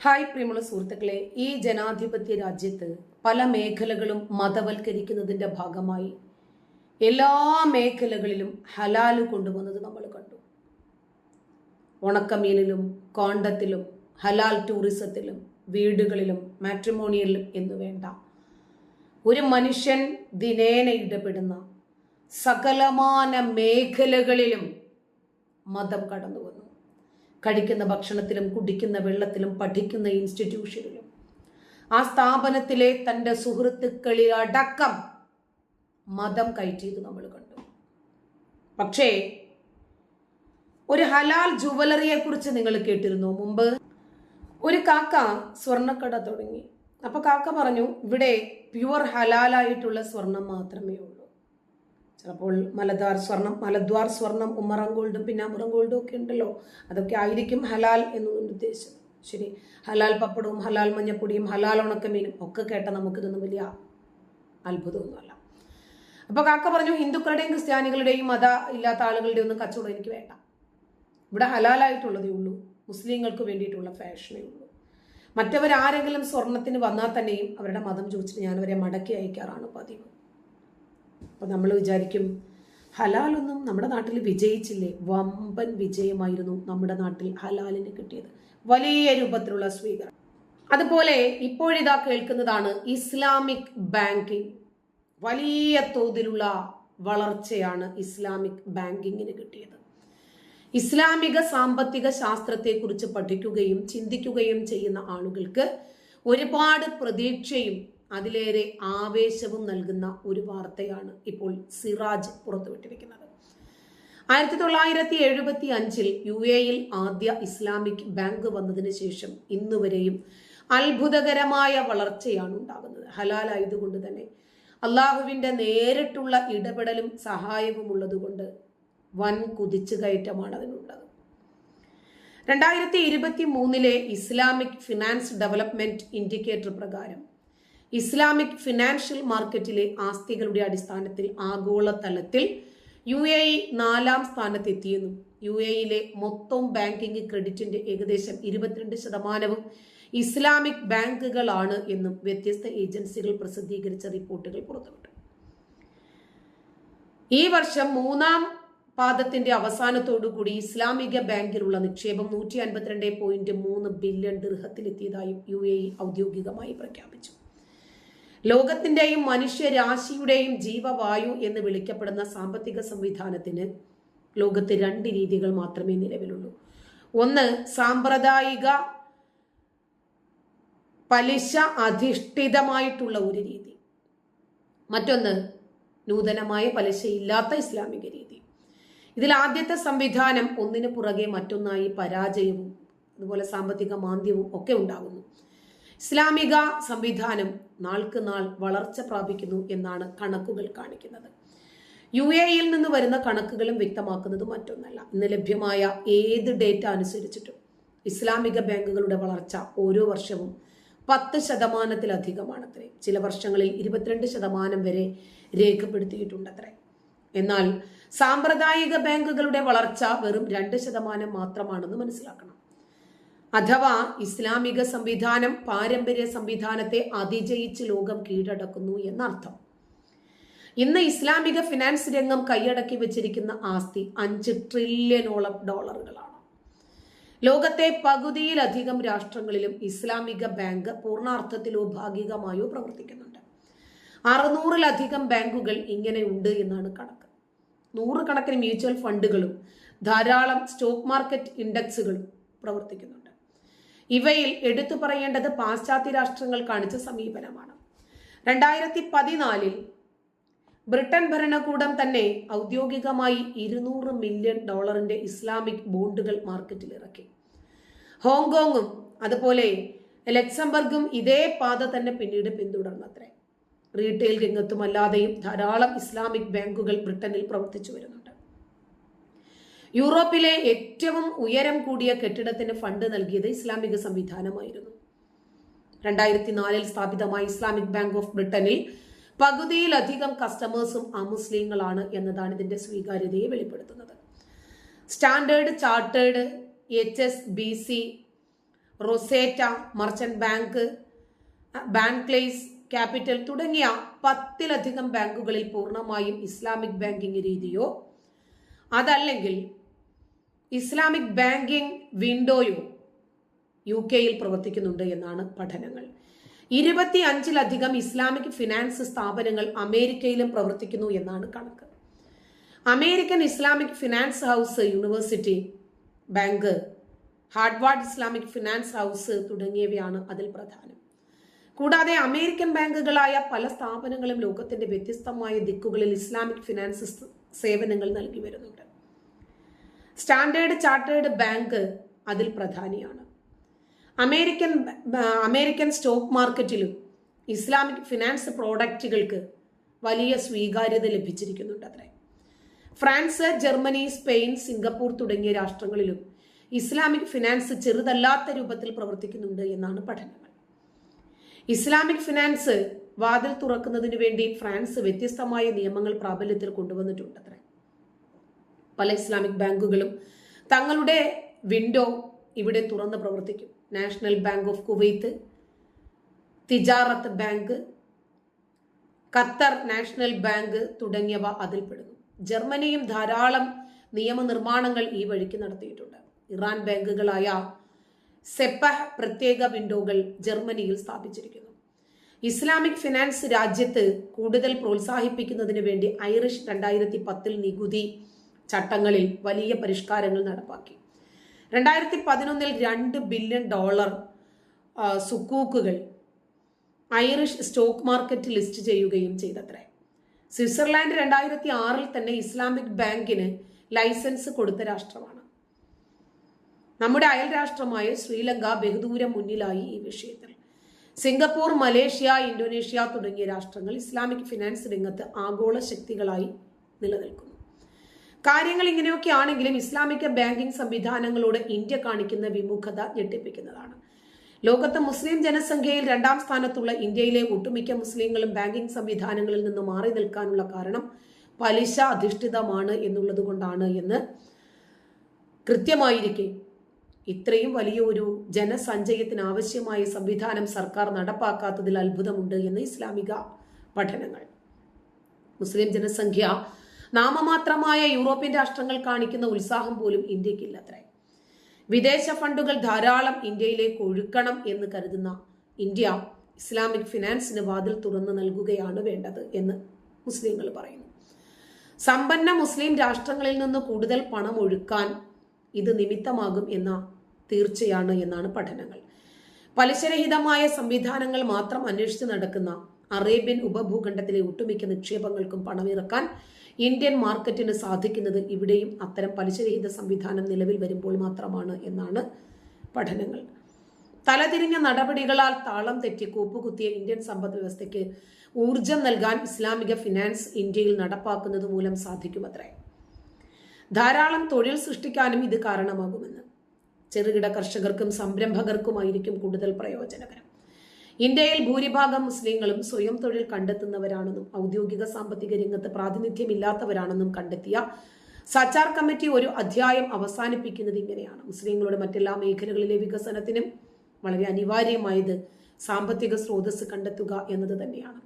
Hi പ്രിയമുള്ള സുഹൃത്തുക്കളെ ഈ ജനാധിപത്യ രാജ്യത്ത് പല മേഖലകളും മതവൽക്കരിക്കുന്നതിന്റെ ഭാഗമായി എല്ലാ മേഖലകളിലും ഹലാൽ കൊണ്ടുവന്നത് നമ്മൾ കണ്ടു. ഉണക്കമീനിലും കോണ്ടത്തിലും ഹലാൽ ടൂറിസത്തിലും വീടുകളിലും മാട്രിമോണിയലിലും എന്നു വേണ്ട ഒരു മനുഷ്യൻ ദിനേന ഇടപെടുന്ന സകലമാന മേഖലകളിലും മതം കടന്നു കഴിക്കുന്ന ഭക്ഷണത്തിലും കുടിക്കുന്ന വെള്ളത്തിലും പഠിക്കുന്ന ഇൻസ്റ്റിറ്റ്യൂഷനിലും ആ സ്ഥാപനത്തിലെ തന്റെ സുഹൃത്തുക്കളിൽ അടക്കം മതം കയറ്റിയത് നമ്മൾ കണ്ടു. പക്ഷേ ഒരു ഹലാൽ ജുവലറിയെ കുറിച്ച് നിങ്ങൾ കേട്ടിരുന്നു? മുമ്പ് ഒരു കാക്ക സ്വർണക്കട തുടങ്ങി. അപ്പൊ കാക്ക പറഞ്ഞു ഇവിടെ പ്യുവർ ഹലാലായിട്ടുള്ള സ്വർണം മാത്രമേ ഉള്ളൂ. ചിലപ്പോൾ മലദ്വാർ സ്വർണം മലദ്വാർ സ്വർണം ഉമ്മറം ഗോൾഡും പിന്നാമ്പുറം ഗോൾഡും ഒക്കെ ഉണ്ടല്ലോ. അതൊക്കെ ആയിരിക്കും ഹലാൽ എന്നുകൊണ്ട് ഉദ്ദേശിച്ചത്. ശരി. ഹലാൽ പപ്പടവും ഹലാൽ മഞ്ഞപ്പൊടിയും ഹലാൽ ഉണക്കമീനും ഒക്കെ കേട്ട നമുക്കിതൊന്നും വലിയ അത്ഭുതമൊന്നുമല്ല. അപ്പോൾ കാക്ക പറഞ്ഞു ഹിന്ദുക്കളുടെയും ക്രിസ്ത്യാനികളുടെയും മത ഇല്ലാത്ത ആളുകളുടെ ഒന്നും കച്ചവടം എനിക്ക് വേണ്ട. ഇവിടെ ഹലാലായിട്ടുള്ളതേ ഉള്ളൂ. മുസ്ലിങ്ങൾക്ക് വേണ്ടിയിട്ടുള്ള ഫാഷനേ ഉള്ളൂ. മറ്റവരാരെങ്കിലും സ്വർണത്തിന് വന്നാൽ തന്നെയും അവരുടെ മതം ചോദിച്ചിട്ട് ഞാൻ അവരെ മടക്കി അയക്കാറാണ് പതിവ്. അപ്പോൾ നമ്മൾ വിചാരിക്കും ഹലാലൊന്നും നമ്മുടെ നാട്ടിൽ വിജയിച്ചില്ലേ? വമ്പൻ വിജയമായിരുന്നു നമ്മുടെ നാട്ടിൽ ഹലാലിന് കിട്ടിയത്. വലിയ രൂപത്തിലുള്ള സ്വീകരണം. അതുപോലെ ഇപ്പോഴിതാ കേൾക്കുന്നതാണ് ഇസ്ലാമിക് ബാങ്കിങ്. വലിയ തോതിലുള്ള വളർച്ചയാണ് ഇസ്ലാമിക് ബാങ്കിങ്ങിന് കിട്ടിയത്. ഇസ്ലാമിക സാമ്പത്തിക ശാസ്ത്രത്തെക്കുറിച്ച് പഠിക്കുകയും ചിന്തിക്കുകയും ചെയ്യുന്ന ആളുകൾക്ക് ഒരുപാട് പ്രതീക്ഷയും അതിലേറെ ആവേശവും നൽകുന്ന ഒരു വാർത്തയാണ് ഇപ്പോൾ സിറാജ് പുറത്തുവിട്ടിരിക്കുന്നത്. ആയിരത്തി തൊള്ളായിരത്തി എഴുപത്തി അഞ്ചിൽ യു എയിൽ ആദ്യ ഇസ്ലാമിക് ബാങ്ക് വന്നതിന് ശേഷം ഇന്നുവരെയും അത്ഭുതകരമായ വളർച്ചയാണ് ഉണ്ടാകുന്നത്. ഹലാലായതുകൊണ്ട് തന്നെ അള്ളാഹുവിന്റെ നേരിട്ടുള്ള ഇടപെടലും സഹായവും ഉള്ളതുകൊണ്ട് വൻ കുതിച്ചു കയറ്റമാണ് അതിനുള്ളത്. രണ്ടായിരത്തി ഇരുപത്തി മൂന്നിലെ ഇസ്ലാമിക് ഫിനാൻസ് ഡെവലപ്മെന്റ് ഇൻഡിക്കേറ്റർ പ്രകാരം ഇസ്ലാമിക് ഫിനാൻഷ്യൽ മാർക്കറ്റിലെ ആസ്തികളുടെ അടിസ്ഥാനത്തിൽ ആഗോളതലത്തിൽ യു എ ഇ നാലാം സ്ഥാനത്തെത്തിയെന്നും യു എയിലെ മൊത്തം ബാങ്കിംഗ് ക്രെഡിറ്റിന്റെ ഏകദേശം ഇരുപത്തിരണ്ട് ശതമാനവും ഇസ്ലാമിക് ബാങ്കുകളാണ് എന്നും വ്യത്യസ്ത ഏജൻസികൾ പ്രസിദ്ധീകരിച്ച റിപ്പോർട്ടുകൾ പുറത്തുവിട്ടു. ഈ വർഷം മൂന്നാം പാദത്തിന്റെ അവസാനത്തോടുകൂടി ഇസ്ലാമിക ബാങ്കിലുള്ള നിക്ഷേപം നൂറ്റി അൻപത്തിരണ്ട് പോയിന്റ് മൂന്ന് ബില്യൺ ദീർഘത്തിലെത്തിയതായും യു എ ഔദ്യോഗികമായി പ്രഖ്യാപിച്ചു. ലോകത്തിന്റെയും മനുഷ്യരാശിയുടെയും ജീവവായു എന്ന് വിളിക്കപ്പെടുന്ന സാമ്പത്തിക സംവിധാനത്തിന് ലോകത്ത് രണ്ട് രീതികൾ മാത്രമേ നിലവിലുള്ളൂ. ഒന്ന് സാമ്പ്രദായിക പലിശ അധിഷ്ഠിതമായിട്ടുള്ള ഒരു രീതി. മറ്റൊന്ന് നൂതനമായ പലിശയില്ലാത്ത ഇസ്ലാമിക രീതി. ഇതിൽ ആദ്യത്തെ സംവിധാനം ഒന്നിനു പുറകെ മറ്റൊന്നായി പരാജയവും അതുപോലെ സാമ്പത്തിക മാന്ദ്യവും ഒക്കെ ഉണ്ടാകുന്നു. ഇസ്ലാമിക സംവിധാനം നാൾക്ക് നാൾ വളർച്ച പ്രാപിക്കുന്നു എന്നാണ് കണക്കുകൾ കാണിക്കുന്നത്. യു എ ഇയിൽ നിന്ന് വരുന്ന കണക്കുകളും വ്യക്തമാക്കുന്നത് മറ്റൊന്നല്ല. ഇന്ന് ലഭ്യമായ ഏത് ഡേറ്റ അനുസരിച്ചിട്ടും ഇസ്ലാമിക ബാങ്കുകളുടെ വളർച്ച ഓരോ വർഷവും പത്ത് ശതമാനത്തിലധികമാണത്രേ. ചില വർഷങ്ങളിൽ ഇരുപത്തിരണ്ട് ശതമാനം വരെ രേഖപ്പെടുത്തിയിട്ടുണ്ടത്രേ. എന്നാൽ സാമ്പ്രദായിക ബാങ്കുകളുടെ വളർച്ച വെറും രണ്ട് ശതമാനം മാത്രമാണെന്ന് മനസ്സിലാക്കണം. അഥവാ ഇസ്ലാമിക സംവിധാനം പാരമ്പര്യ സംവിധാനത്തെ അതിജയിച്ച് ലോകം കീഴടക്കുന്നു എന്നർത്ഥം. ഇന്ന് ഇസ്ലാമിക ഫിനാൻസ് രംഗം കൈയടക്കി വെച്ചിരിക്കുന്ന ആസ്തി അഞ്ച് ട്രില്യനോളം ഡോളറുകളാണ്. ലോകത്തെ പകുതിയിലധികം രാഷ്ട്രങ്ങളിലും ഇസ്ലാമിക ബാങ്ക് പൂർണാർത്ഥത്തിലോ ഭാഗികമായോ പ്രവർത്തിക്കുന്നുണ്ട്. അറുന്നൂറിലധികം ബാങ്കുകൾ ഇങ്ങനെയുണ്ട് എന്നാണ് കണക്ക്. നൂറുകണക്കിന് മ്യൂച്വൽ ഫണ്ടുകളും ധാരാളം സ്റ്റോക്ക് മാർക്കറ്റ് ഇൻഡെക്സുകളും പ്രവർത്തിക്കുന്നുണ്ട്. ഇവയിൽ എടുത്തു പറയേണ്ടത് പാശ്ചാത്യ രാഷ്ട്രങ്ങൾ കാണിച്ച സമീപനമാണ്. രണ്ടായിരത്തി പതിനാലിൽ ബ്രിട്ടൻ ഭരണകൂടം തന്നെ ഔദ്യോഗികമായി ഇരുന്നൂറ് മില്യൺ ഡോളറിന്റെ ഇസ്ലാമിക് ബോണ്ടുകൾ മാർക്കറ്റിൽ ഇറക്കി ഹോങ്കോങ്ങും അതുപോലെ ലക്സംബർഗും ഇതേ പാത തന്നെ പിന്നീട് പിന്തുടർന്നത്രേ. റീറ്റെയിൽ രംഗത്തുമല്ലാതെയും ധാരാളം ഇസ്ലാമിക് ബാങ്കുകൾ ബ്രിട്ടനിൽ പ്രവർത്തിച്ചു വരുന്നുണ്ട് യൂറോപ്പിലെ ഏറ്റവും ഉയരം കൂടിയ കെട്ടിടത്തിന് ഫണ്ട് നൽകിയത് ഇസ്ലാമിക സംവിധാനമായിരുന്നു. രണ്ടായിരത്തി നാലിൽ സ്ഥാപിതമായ ഇസ്ലാമിക് ബാങ്ക് ഓഫ് ബ്രിട്ടനിൽ പകുതിയിലധികം കസ്റ്റമേഴ്സും അമുസ്ലിങ്ങളാണ് എന്നതാണ് ഇതിന്റെ സ്വീകാര്യതയെ വെളിപ്പെടുത്തുന്നത്. Standard chartered H S B C Rosetta merchant bank Barclays capital തുടങ്ങിയ പത്തിലധികം ബാങ്കുകളിൽ പൂർണമായും ഇസ്ലാമിക് ബാങ്കിംഗ് രീതിയോ അതല്ലെങ്കിൽ ഇസ്ലാമിക് ബാങ്കിംഗ് വിൻഡോയോ യു കെയിൽ പ്രവർത്തിക്കുന്നുണ്ട് എന്നാണ് പഠനങ്ങൾ. ഇരുപത്തി അഞ്ചിലധികം ഇസ്ലാമിക് ഫിനാൻസ് സ്ഥാപനങ്ങൾ അമേരിക്കയിലും പ്രവർത്തിക്കുന്നു എന്നാണ് കണക്ക്. American Islamic finance house university bank Harvard Islamic finance house തുടങ്ങിയവയാണ് അതിൽ പ്രധാനം. കൂടാതെ അമേരിക്കൻ ബാങ്കുകളായ പല സ്ഥാപനങ്ങളും ലോകത്തിന്റെ വ്യത്യസ്തമായ ദിക്കുകളിൽ ഇസ്ലാമിക് ഫിനാൻസ് സേവനങ്ങൾ നൽകി വരുന്നുണ്ട്. സ്റ്റാൻഡേർഡ് ചാർട്ടേഡ് ബാങ്ക് അതിൽ പ്രധാനിയാണ്. അമേരിക്കൻ അമേരിക്കൻ സ്റ്റോക്ക് മാർക്കറ്റിലും ഇസ്ലാമിക് ഫിനാൻസ് പ്രോഡക്റ്റുകൾക്ക് വലിയ സ്വീകാര്യത ലഭിച്ചിരിക്കുന്നുണ്ട് അത്രേ. ഫ്രാൻസ് ജർമ്മനി സ്പെയിൻ സിംഗപ്പൂർ തുടങ്ങിയ രാഷ്ട്രങ്ങളിലും ഇസ്ലാമിക് ഫിനാൻസ് ചെറുതല്ലാത്ത രൂപത്തിൽ പ്രവർത്തിക്കുന്നുണ്ട് എന്നാണ് പഠനങ്ങൾ. ഇസ്ലാമിക് ഫിനാൻസ് വാതിൽ തുറക്കുന്നതിന് വേണ്ടി ഫ്രാൻസ് വ്യത്യസ്തമായ നിയമങ്ങൾ പ്രാബല്യത്തിൽ കൊണ്ടുവന്നിട്ടുണ്ട് അത്രേ. പല ഇസ്ലാമിക് ബാങ്കുകളും തങ്ങളുടെ വിൻഡോ ഇവിടെ തുറന്ന് പ്രവർത്തിക്കും. National bank of Kuwait Tijarat bank Qatar national bank തുടങ്ങിയവ അതിൽപ്പെടുന്നു ജർമ്മനിയും ധാരാളം നിയമനിർമ്മാണങ്ങൾ ഈ വഴിക്ക് നടത്തിയിട്ടുണ്ട്. ഇറാൻ ബാങ്കുകളായ സെപ്പഹ് പ്രത്യേക വിൻഡോകൾ ജർമ്മനിയിൽ സ്ഥാപിച്ചിരിക്കുന്നു. ഇസ്ലാമിക് ഫിനാൻസ് രാജ്യത്ത് കൂടുതൽ പ്രോത്സാഹിപ്പിക്കുന്നതിന് വേണ്ടി ഐറിഷ് രണ്ടായിരത്തി പത്തിൽ നികുതി ചട്ടങ്ങളിൽ വലിയ പരിഷ്കാരങ്ങൾ നടപ്പാക്കി. രണ്ടായിരത്തി പതിനൊന്നിൽ രണ്ട് ബില്യൺ ഡോളർ സുക്കൂക്കുകൾ ഐറിഷ് സ്റ്റോക്ക് മാർക്കറ്റ് ലിസ്റ്റ് ചെയ്യുകയും ചെയ്തത്രേ. സ്വിറ്റ്സർലാൻഡ് രണ്ടായിരത്തി ആറിൽ തന്നെ ഇസ്ലാമിക് ബാങ്കിന് ലൈസൻസ് കൊടുത്ത രാഷ്ട്രമാണ്. നമ്മുടെ അയൽ രാഷ്ട്രമായ ശ്രീലങ്ക ബഹുദൂരം മുന്നിലായി ഈ വിഷയത്തിൽ. സിംഗപ്പൂർ മലേഷ്യ ഇന്തോനേഷ്യ തുടങ്ങിയ രാഷ്ട്രങ്ങൾ ഇസ്ലാമിക് ഫിനാൻസ് രംഗത്ത് ആഗോള ശക്തികളായി നിലനിൽക്കുന്നു. കാര്യങ്ങൾ ഇങ്ങനെയൊക്കെ ആണെങ്കിലും ഇസ്ലാമിക ബാങ്കിംഗ് സംവിധാനങ്ങളോട് ഇന്ത്യ കാണിക്കുന്ന വിമുഖത ഞെട്ടിപ്പിക്കുന്നതാണ്. ലോകത്ത് മുസ്ലിം ജനസംഖ്യയിൽ രണ്ടാം സ്ഥാനത്തുള്ള ഇന്ത്യയിലെ ഒട്ടുമിക്ക മുസ്ലിങ്ങളും ബാങ്കിംഗ് സംവിധാനങ്ങളിൽ നിന്ന് മാറി നിൽക്കാനുള്ള കാരണം പലിശ അധിഷ്ഠിതമാണ് എന്നുള്ളത് കൊണ്ടാണ് എന്ന് കൃത്യമായിരിക്കെ ഇത്രയും വലിയൊരു ജനസഞ്ചയത്തിന് ആവശ്യമായ സംവിധാനം സർക്കാർ നടപ്പാക്കാത്തതിൽ അത്ഭുതമുണ്ട് എന്ന് ഇസ്ലാമിക പഠനങ്ങൾ. മുസ്ലിം ജനസംഖ്യ നാമമാത്രമായ യൂറോപ്യൻ രാഷ്ട്രങ്ങൾ കാണിക്കുന്ന ഉത്സാഹം പോലും ഇന്ത്യക്കില്ലത്രേ വിദേശ ഫണ്ടുകൾ ധാരാളം ഇന്ത്യയിലേക്ക് ഒഴുക്കണം എന്ന് കരുതുന്ന ഇന്ത്യ ഇസ്ലാമിക് ഫിനാൻസിന് വാതിൽ തുറന്നു നൽകുകയാണ് വേണ്ടത് എന്ന് മുസ്ലിങ്ങൾ പറയുന്നു. സമ്പന്ന മുസ്ലിം രാഷ്ട്രങ്ങളിൽ നിന്ന് കൂടുതൽ പണം ഒഴുക്കാൻ ഇത് നിമിത്തമാകും എന്ന തീർച്ചയാണ് എന്നാണ് പഠനങ്ങൾ. പലിശരഹിതമായ സംവിധാനങ്ങൾ മാത്രം അന്വേഷിച്ച് നടക്കുന്ന അറേബ്യൻ ഉപഭൂഖണ്ഡത്തിലെ ഒട്ടുമിക്ക നിക്ഷേപങ്ങൾക്കും പണമിറക്കാൻ ഇന്ത്യൻ മാർക്കറ്റിന് സാധിക്കുന്നത് ഇവിടെയും അത്തരം പലിശരഹിത സംവിധാനം നിലവിൽ വരുമ്പോൾ മാത്രമാണ് എന്നാണ് പഠനങ്ങൾ. തലതിരിഞ്ഞ നടപടികളാൽ താളം തെറ്റി കൂപ്പുകുത്തിയ ഇന്ത്യൻ സമ്പദ് വ്യവസ്ഥയ്ക്ക് ഊർജം നൽകാൻ ഇസ്ലാമിക ഫിനാൻസ് ഇന്ത്യയിൽ നടപ്പാക്കുന്നത് മൂലം സാധിക്കുമത്രേ. ധാരാളം തൊഴിൽ സൃഷ്ടിക്കാനും ഇത് കാരണമാകുമെന്ന്. ചെറുകിട കർഷകർക്കും സംരംഭകർക്കുമായിരിക്കും കൂടുതൽ പ്രയോജനകരം. ഇന്ത്യയിൽ ഭൂരിഭാഗം മുസ്ലിങ്ങളും സ്വയം തൊഴിൽ കണ്ടെത്തുന്നവരാണെന്നും ഔദ്യോഗിക സാമ്പത്തിക രംഗത്ത് പ്രാതിനിധ്യമില്ലാത്തവരാണെന്നും കണ്ടെത്തിയ സച്ചാർ കമ്മിറ്റി ഒരു അധ്യായം അവസാനിപ്പിക്കുന്നത് ഇങ്ങനെയാണ്. മുസ്ലിങ്ങളുടെ മറ്റെല്ലാ മേഖലകളിലെ വികസനത്തിനും വളരെ അനിവാര്യമായത് സാമ്പത്തിക സ്രോതസ് കണ്ടെത്തുക എന്നത് തന്നെയാണ്.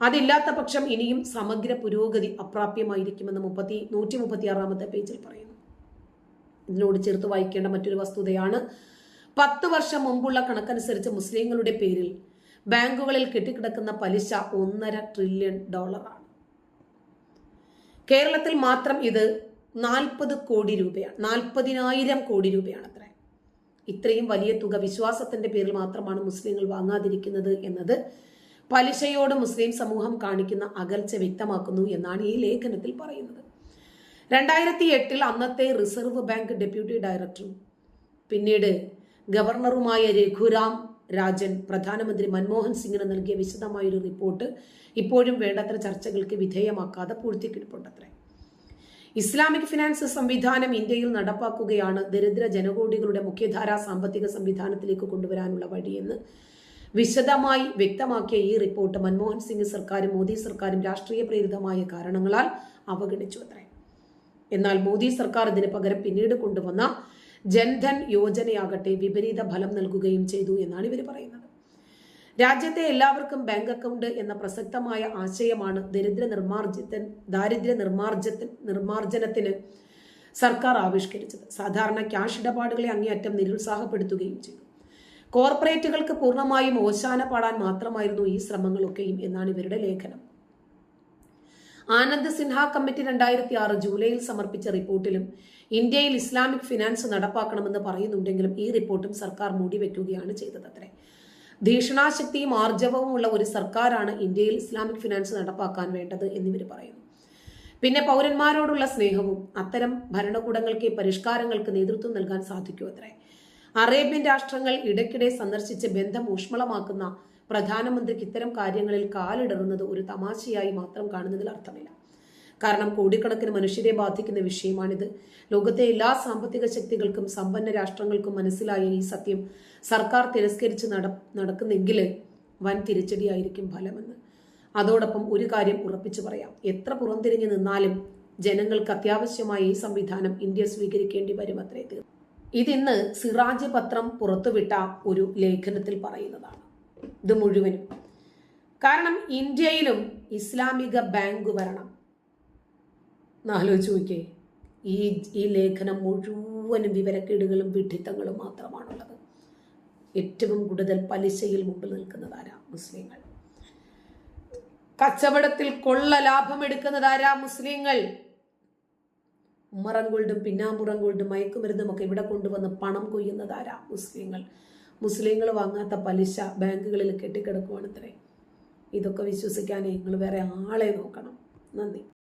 അതില്ലാത്ത പക്ഷം ഇനിയും സമഗ്ര പുരോഗതി അപ്രാപ്യമായിരിക്കുമെന്ന് മുപ്പത്തി നൂറ്റി മുപ്പത്തി ആറാമത്തെ പേജിൽ പറയുന്നു. ഇതിനോട് ചേർത്ത് വായിക്കേണ്ട മറ്റൊരു വസ്തുതയാണ് പത്ത് വർഷം മുമ്പുള്ള കണക്കനുസരിച്ച് മുസ്ലിങ്ങളുടെ പേരിൽ ബാങ്കുകളിൽ കെട്ടിക്കിടക്കുന്ന പലിശ ഒന്നര ട്രില്യൺ ഡോളറാണ് കേരളത്തിൽ മാത്രം ഇത് നാൽപ്പത് കോടി രൂപയാണ്. നാൽപ്പതിനായിരം കോടി രൂപയാണ് അത്ര. ഇത്രയും വലിയ തുക വിശ്വാസത്തിന്റെ പേരിൽ മാത്രമാണ് മുസ്ലിങ്ങൾ വാങ്ങാതിരിക്കുന്നത് എന്നത് പലിശയോട് മുസ്ലിം സമൂഹം കാണിക്കുന്ന അകൽച്ച വ്യക്തമാക്കുന്നു എന്നാണ് ഈ ലേഖനത്തിൽ പറയുന്നത്. രണ്ടായിരത്തി എട്ടിൽ അന്നത്തെ റിസർവ് ബാങ്ക് ഡെപ്യൂട്ടി ഡയറക്ടറും പിന്നീട് ഗവർണറുമായ രഘുറാം രാജൻ പ്രധാനമന്ത്രി മൻമോഹൻ സിംഗിന് നൽകിയ വിശദമായൊരു റിപ്പോർട്ട് ഇപ്പോഴും വേണ്ടത്ര ചർച്ചകൾക്ക് വിധേയമാക്കാതെ പൂഴ്ത്തിക്കിടപ്പുണ്ടത്രേ. ഇസ്ലാമിക് ഫിനാൻസ് സംവിധാനം ഇന്ത്യയിൽ നടപ്പാക്കുകയാണ് ദരിദ്ര ജനകോടികളുടെ മുഖ്യധാരാ സാമ്പത്തിക സംവിധാനത്തിലേക്ക് കൊണ്ടുവരാനുള്ള വഴിയെന്ന് വിശദമായി വ്യക്തമാക്കിയ ഈ റിപ്പോർട്ട് മൻമോഹൻ സിംഗ് സർക്കാരും മോദി സർക്കാരും രാഷ്ട്രീയ പ്രേരിതമായ കാരണങ്ങളാൽ അവഗണിച്ചു അത്രേ എന്നാൽ മോദി സർക്കാർ ഇതിന് പകരം പിന്നീട് കൊണ്ടുവന്ന ജൻധൻ യോജനയാകട്ടെ വിപരീത ഫലം നൽകുകയും ചെയ്തു എന്നാണ് ഇവർ പറയുന്നത്. രാജ്യത്തെ എല്ലാവർക്കും ബാങ്ക് അക്കൗണ്ട് എന്ന പ്രസക്തമായ ആശയമാണ് ദരിദ്ര നിർമാർജിത ദാരിദ്ര്യ നിർമാർജത്തിന് നിർമ്മാർജനത്തിന് സർക്കാർ ആവിഷ്കരിച്ചത്. സാധാരണ ക്യാഷ് ഇടപാടുകളെ അങ്ങേയറ്റം നിരുത്സാഹപ്പെടുത്തുകയും ചെയ്തു. കോർപ്പറേറ്റുകൾക്ക് പൂർണമായും ഓശാന പാടാൻ മാത്രമായിരുന്നു ഈ ശ്രമങ്ങളൊക്കെയും എന്നാണ് ഇവരുടെ ലേഖനം. ആനന്ദ് സിൻഹ കമ്മിറ്റി രണ്ടായിരത്തി ആറ് ജൂലൈയിൽ സമർപ്പിച്ച റിപ്പോർട്ടിലും ഇന്ത്യയിൽ ഇസ്ലാമിക് ഫിനാൻസ് നടപ്പാക്കണമെന്ന് പറയുന്നുണ്ടെങ്കിലും ഈ റിപ്പോർട്ടും സർക്കാർ മൂടിവെക്കുകയാണ് ചെയ്തത് അത്രേ. ഭീഷണാശക്തിയും ആർജവവും ഉള്ള ഒരു സർക്കാരാണ് ഇന്ത്യയിൽ ഇസ്ലാമിക് ഫിനാൻസ് നടപ്പാക്കാൻ വേണ്ടത് എന്നിവർ പറയുന്നു. പിന്നെ പൗരന്മാരോടുള്ള സ്നേഹവും അത്തരം ഭരണകൂടങ്ങൾക്ക് പരിഷ്കാരങ്ങൾക്ക് നേതൃത്വം നൽകാൻ സാധിക്കൂ അത്രേ. അറേബ്യൻ രാഷ്ട്രങ്ങൾ ഇടയ്ക്കിടെ സന്ദർശിച്ച് ബന്ധം ഊഷ്മളമാക്കുന്ന പ്രധാനമന്ത്രിക്ക് ഇത്തരം കാര്യങ്ങളിൽ കാലിടറുന്നത് ഒരു തമാശയായി മാത്രം കാണുന്നതിൽ അർത്ഥമില്ല. കാരണം കോടിക്കണക്കിന് മനുഷ്യരെ ബാധിക്കുന്ന വിഷയമാണിത്. ലോകത്തെ എല്ലാ സാമ്പത്തിക ശക്തികൾക്കും സമ്പന്ന രാഷ്ട്രങ്ങൾക്കും മനസ്സിലായ ഈ സത്യം സർക്കാർ തിരസ്കരിച്ച് നട നടക്കുന്നെങ്കിൽ വൻ തിരിച്ചടിയായിരിക്കും ഫലമെന്ന്. അതോടൊപ്പം ഒരു കാര്യം ഉറപ്പിച്ചു പറയാം. എത്ര പുറംതിരിഞ്ഞു നിന്നാലും ജനങ്ങൾക്ക് അത്യാവശ്യമായ ഈ സംവിധാനം ഇന്ത്യ സ്വീകരിക്കേണ്ടി വരും അത്രേ തീർന്നു ഇതിന്ന് സിറാജ് പത്രം പുറത്തുവിട്ട ഒരു ലേഖനത്തിൽ പറയുന്നതാണ്. ഇത് മുഴുവനും. കാരണം ഇന്ത്യയിലും ഇസ്ലാമിക ബാങ്ക് വരണം. എന്നാലോചിച്ച് നോക്കിയേ. ഈ ഈ ലേഖനം മുഴുവനും വിവരക്കേടുകളും വിഡ്ഢിത്തങ്ങളും മാത്രമാണുള്ളത്. ഏറ്റവും കൂടുതൽ പലിശയിൽ മുമ്പിൽ നിൽക്കുന്നതാരാ? മുസ്ലിങ്ങൾ. കച്ചവടത്തിൽ കൊള്ള ലാഭം എടുക്കുന്നതാരാ മുസ്ലിങ്ങൾ? ഉമ്മറം ഗോൾഡും പിന്നാമ്പുറം ഗോൾഡും മയക്കുമരുന്നും ഒക്കെ ഇവിടെ കൊണ്ടുവന്ന് പണം കൊയ്യുന്നതാരാ മുസ്ലിങ്ങൾ. മുസ്ലിങ്ങൾ വാങ്ങാത്ത പലിശ ബാങ്കുകളിൽ കെട്ടിക്കിടക്കുവാണത്രേ ഇതൊക്കെ വിശ്വസിക്കാനേ നിങ്ങൾ വേറെ ആളെ നോക്കണം. നന്ദി.